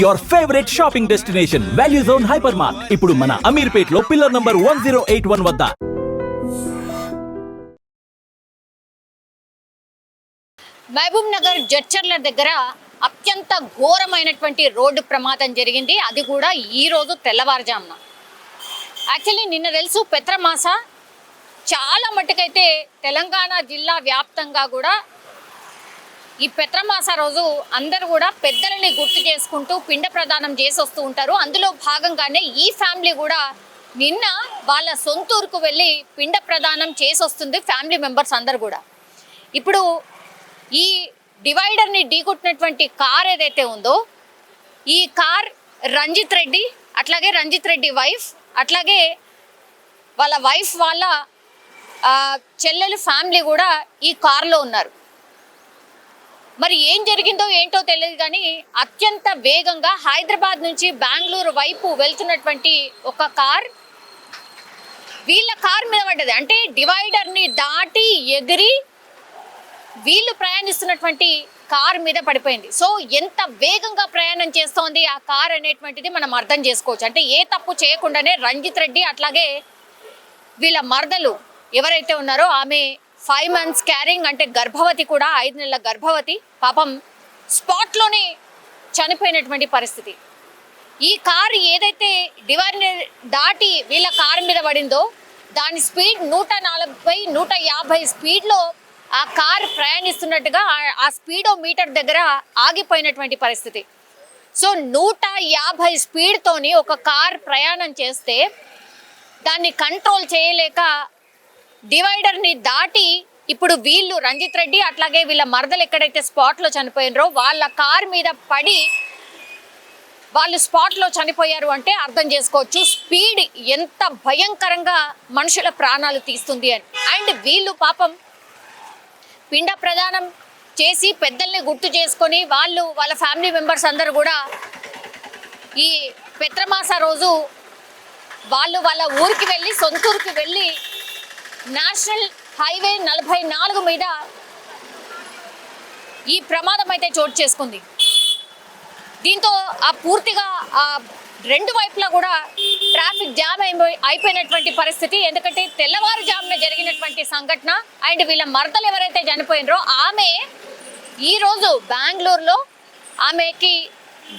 Your favourite shopping destination value zone hyper mart ఇప్పుడు మన అమీర్పేట్లో pillar number one zero eight one వద్ద. మహబూబ్ నగర్ జడ్చర్ల దగ్గర అత్యంత ఘోరమైనటువంటి రోడ్డు ప్రమాదం జరిగింది. అది కూడా ఈ రోజు తెల్లవారుజామున. యాక్చువల్లీ నిన్న తెలుసు పెత్రమాస చాలా మట్టుకైతే తెలంగాణ జిల్లా వ్యాప్తంగా కూడా ఈ పెత్రమాస రోజు అందరూ కూడా పెద్దలని గుర్తు చేసుకుంటూ పిండ ప్రదానం చేసి వస్తూ ఉంటారు. అందులో భాగంగానే ఈ ఫ్యామిలీ కూడా నిన్న వాళ్ళ సొంతూరుకు వెళ్ళి పిండ ప్రదానం చేసి వస్తుంది ఫ్యామిలీ మెంబర్స్ అందరు కూడా. ఇప్పుడు ఈ డివైడర్ని ఢీకొట్టినటువంటి కార్ ఏదైతే ఉందో ఈ కార్ రంజిత్ రెడ్డి అట్లాగే రంజిత్ రెడ్డి వైఫ్ అట్లాగే వాళ్ళ వైఫ్ వాళ్ళ చెల్లెలు ఫ్యామిలీ కూడా ఈ కార్లో ఉన్నారు. మరి ఏం జరిగిందో ఏంటో తెలియదు కానీ అత్యంత వేగంగా హైదరాబాద్ నుంచి బెంగళూరు వైపు వెళ్తున్నటువంటి ఒక కార్ వీళ్ళ కార్ మీద పడ్డది. అంటే డివైడర్ని దాటి ఎగిరి వీళ్ళు ప్రయాణిస్తున్నటువంటి కార్ మీద పడిపోయింది. సో ఎంత వేగంగా ప్రయాణం చేస్తోంది ఆ కార్ అనేటువంటిది మనం అర్థం చేసుకోవచ్చు. అంటే ఏ తప్పు చేయకుండానే రంజిత్ రెడ్డి అట్లాగే వీళ్ళ మరదలు ఎవరైతే ఉన్నారో ఆమె ఫైవ్ మంత్స్ క్యారింగ్ అంటే గర్భవతి కూడా ఐదు నెలల గర్భవతి. పాపం స్పాట్లోనే చనిపోయినటువంటి పరిస్థితి. ఈ కార్ ఏదైతే డివైడర్ దాటి వీళ్ళ కారు మీద పడిందో దాని స్పీడ్ నూట నలభై నూట యాభై స్పీడ్లో ఆ కార్ ప్రయాణిస్తున్నట్టుగా ఆ- ఆ స్పీడో మీటర్ దగ్గర ఆగిపోయినటువంటి పరిస్థితి. సో నూట యాభై స్పీడ్తోని ఒక కార్ ప్రయాణం చేస్తే దాన్ని కంట్రోల్ చేయలేక డివైడర్ని దాటి ఇప్పుడు వీళ్ళు రంజిత్ రెడ్డి అట్లాగే వీళ్ళ మరదలు ఎక్కడైతే స్పాట్లో చనిపోయినరో వాళ్ళ కార్ మీద పడి వాళ్ళు స్పాట్లో చనిపోయారు అంటే అర్థం చేసుకోవచ్చు. స్పీడ్ ఎంత భయంకరంగా మనుషుల ప్రాణాలు తీస్తుంది అని. అండ్ వీళ్ళు పాపం పిండ ప్రదానం చేసి పెద్దల్ని గుర్తు చేసుకొని వాళ్ళు వాళ్ళ ఫ్యామిలీ మెంబర్స్ అందరూ కూడా ఈ పెత్రమాస రోజు వాళ్ళు వాళ్ళ ఊరికి వెళ్ళి సొంతూరుకి వెళ్ళి నేషనల్ హైవే నలభై నాలుగు మీద ఈ ప్రమాదం అయితే చోటు చేసుకుంది. దీంతో ఆ పూర్తిగా ఆ రెండు వైపులా కూడా ట్రాఫిక్ జామ్ అయిపోయి అయిపోయినటువంటి పరిస్థితి. ఎందుకంటే తెల్లవారుజామున జరిగినటువంటి సంఘటన అండ్ వీళ్ళ మరదలు ఎవరైతే చనిపోయినరో ఆమె ఈరోజు బెంగళూరులో ఆమెకి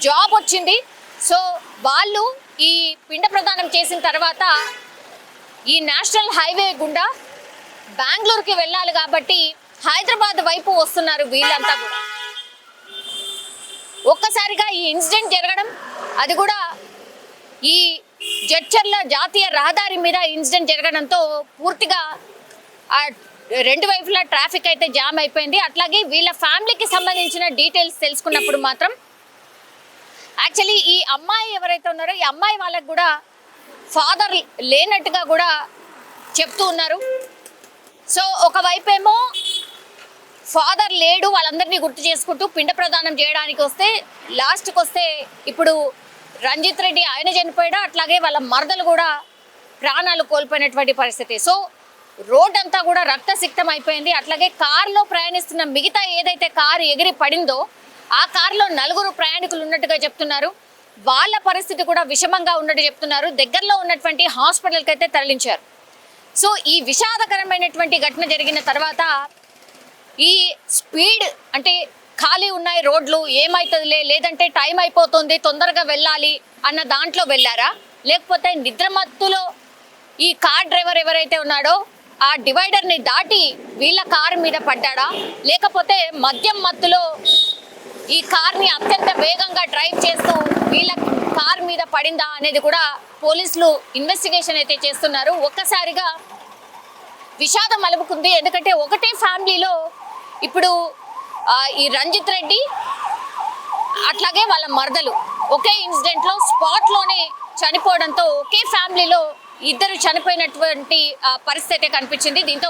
జాబ్ వచ్చింది. సో వాళ్ళు ఈ పిండ ప్రదానం చేసిన తర్వాత ఈ నేషనల్ హైవే గుండా బెంగళూరుకి వెళ్ళాలి కాబట్టి హైదరాబాద్ వైపు వస్తున్నారు వీళ్ళంతా కూడా. ఒక్కసారిగా ఈ ఇన్సిడెంట్ జరగడం అది కూడా ఈ జడ్చర్ల జాతీయ రహదారి మీద ఇన్సిడెంట్ జరగడంతో పూర్తిగా ఆ రెండు వైపులా ట్రాఫిక్ అయితే జామ్ అయిపోయింది. అట్లాగే వీళ్ళ ఫ్యామిలీకి సంబంధించిన డీటెయిల్స్ తెలుసుకున్నప్పుడు మాత్రం యాక్చువల్లీ ఈ అమ్మాయి ఎవరైతే ఉన్నారో ఈ అమ్మాయి వాళ్ళకు కూడా ఫాదర్ లేనట్టుగా కూడా చెప్తూ ఉన్నారు. సో ఒకవైపేమో ఏమో ఫాదర్ లేడు వాళ్ళందరినీ గుర్తు చేసుకుంటూ పిండ ప్రదానం చేయడానికి వస్తే లాస్ట్కి వస్తే ఇప్పుడు రంజిత్ రెడ్డి ఆయన చనిపోయాడు? అట్లాగే వాళ్ళ మరదలు కూడా ప్రాణాలు కోల్పోయినటువంటి పరిస్థితి. సో రోడ్ అంతా కూడా రక్తసిక్తం అయిపోయింది అట్లాగే కారులో ప్రయాణిస్తున్న మిగతా ఏదైతే కారు ఎగిరి పడిందో ఆ కారులో నలుగురు ప్రయాణికులు ఉన్నట్టుగా చెప్తున్నారు. వాళ్ళ పరిస్థితి కూడా విషమంగా ఉన్నట్టు చెప్తున్నారు. దగ్గరలో ఉన్నటువంటి హాస్పిటల్కి అయితే తరలించారు. సో ఈ విషాదకరమైనటువంటి ఘటన జరిగిన తర్వాత ఈ స్పీడ్ అంటే ఖాళీ ఉన్నాయి రోడ్లు ఏమవుతుందిలే లేదంటే టైం అయిపోతుంది తొందరగా వెళ్ళాలి అన్న దాంట్లో వెళ్ళారా? లేకపోతే నిద్రమత్తులో ఈ కార్ డ్రైవర్ ఎవరైతే ఉన్నాడో ఆ డివైడర్ని దాటి వీళ్ళ కారు మీద పడ్డాడా? లేకపోతే మద్యం మత్తులో ఈ కార్ని అత్యంత వేగంగా డ్రైవ్ చేస్తూ వీళ్ళ కార్ మీద పడిందా అనేది కూడా పోలీసులు ఇన్వెస్టిగేషన్ అయితే చేస్తున్నారు. ఒక్కసారిగా విషాదం అలుపుకుంది ఎందుకంటే ఒకటే ఫ్యామిలీలో ఇప్పుడు ఈ రంజిత్ రెడ్డి అట్లాగే వాళ్ళ మరదలు ఒకే ఇన్సిడెంట్లో స్పాట్లోనే చనిపోవడంతో ఒకే ఫ్యామిలీలో ఇద్దరు చనిపోయినటువంటి పరిస్థితి కనిపించింది. దీంతో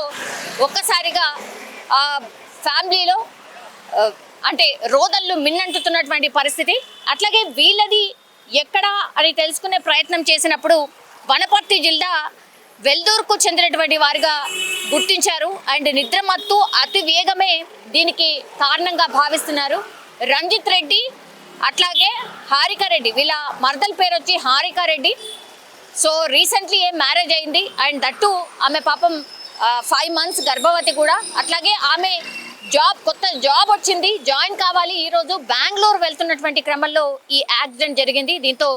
ఒక్కసారిగా ఫ్యామిలీలో అంటే రోదళ్ళు మిన్నంటుతున్నటువంటి పరిస్థితి. అట్లాగే వీళ్ళది ఎక్కడ అని తెలుసుకునే ప్రయత్నం చేసినప్పుడు వనపర్తి జిల్లా వెల్దూర్కు చెందినటువంటి వారిగా గుర్తించారు. అండ్ నిద్రమత్తు అతి వేగమే దీనికి కారణంగా భావిస్తున్నారు. రంజిత్ రెడ్డి అట్లాగే హారిక రెడ్డి వీళ్ళ మరదల పేరు వచ్చి Harika Reddy. So recently a marriage అయింది. అండ్ దట్టు ఆమె పాపం ఫైవ్ మంత్స్ గర్భవతి కూడా. అట్లాగే ఆమె జాబ్ కొత్త జాబ్ వచ్చింది. జాయిన్ కావాలి. ఈరోజు బెంగళూరు వెళ్తున్నటువంటి క్రమంలో ఈ యాక్సిడెంట్ జరిగింది. దీంతో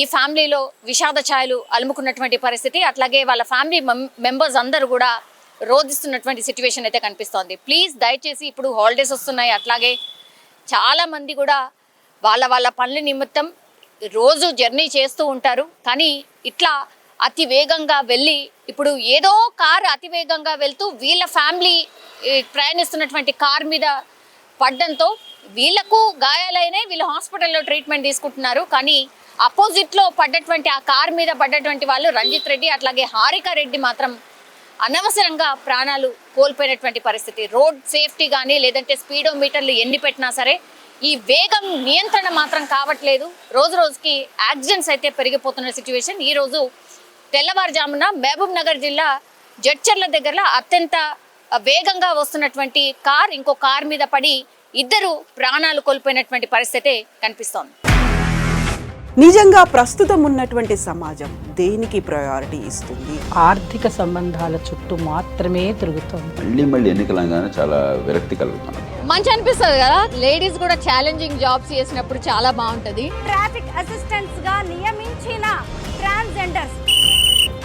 ఈ ఫ్యామిలీలో విషాద ఛాయలు అలుముకున్నటువంటి పరిస్థితి. అట్లాగే వాళ్ళ ఫ్యామిలీ మెంబర్స్ అందరూ కూడా రోధిస్తున్నటువంటి సిచ్యువేషన్ అయితే కనిపిస్తోంది. ప్లీజ్ దయచేసి ఇప్పుడు హాలిడేస్ వస్తున్నాయి. అట్లాగే చాలా మంది కూడా వాళ్ళ వాళ్ళ పనుల నిమిత్తం రోజు జర్నీ చేస్తూ ఉంటారు. కానీ ఇట్లా అతి వేగంగా వెళ్ళి ఇప్పుడు ఏదో కార్ అతి వేగంగా వెళ్తూ వీళ్ళ ఫ్యామిలీ ప్రయాణిస్తున్నటువంటి కార్ మీద పడ్డంతో వీళ్ళకు గాయాలైనాయి వీళ్ళు హాస్పిటల్లో ట్రీట్మెంట్ తీసుకుంటున్నారు. కానీ అపోజిట్లో పడ్డటువంటి ఆ కార్ మీద పడ్డటువంటి వాళ్ళు రంజిత్ రెడ్డి అట్లాగే హారిక రెడ్డి మాత్రం అనవసరంగా ప్రాణాలు కోల్పోయినటువంటి పరిస్థితి. రోడ్ సేఫ్టీ కానీ లేదంటే స్పీడో మీటర్లు ఎన్ని పెట్టినా సరే ఈ వేగం నియంత్రణ మాత్రం కావట్లేదు. రోజు రోజుకి యాక్సిడెంట్స్ అయితే పెరిగిపోతున్న సిచ్యువేషన్. ఈరోజు తెల్లవారుజామున మహబూబ్ నగర్ జిల్లా జడ్చర్ల దగ్గర అత్యంత వేగంగా వస్తున్నటువంటి కార్ ఇంకో కార్ మీద పడి ఇద్దరు ప్రాణాలు కోల్పోయినటువంటి పరిస్థితి కనిపిస్తోంది. నిజంగా ప్రస్తుతం ఉన్నటువంటి సమాజం దేనికి ప్రయారిటీ ఇస్తుంది? ఆర్థిక సంబంధాల చుట్టూ మాత్రమే తిరుగుతోంది. మళ్ళీ మళ్ళీ ఎన్నికలంగానే చాలా విరక్తి మంచి అనిపిస్తుంది కదా? లేడీస్ కూడా ఛాలెంజింగ్ జాబ్స్ చేసినప్పుడు చాలా బాగుంటది. ట్రాఫిక్ అసిస్టెంట్స్గా నియమించిన ట్రాన్స్జెండర్స్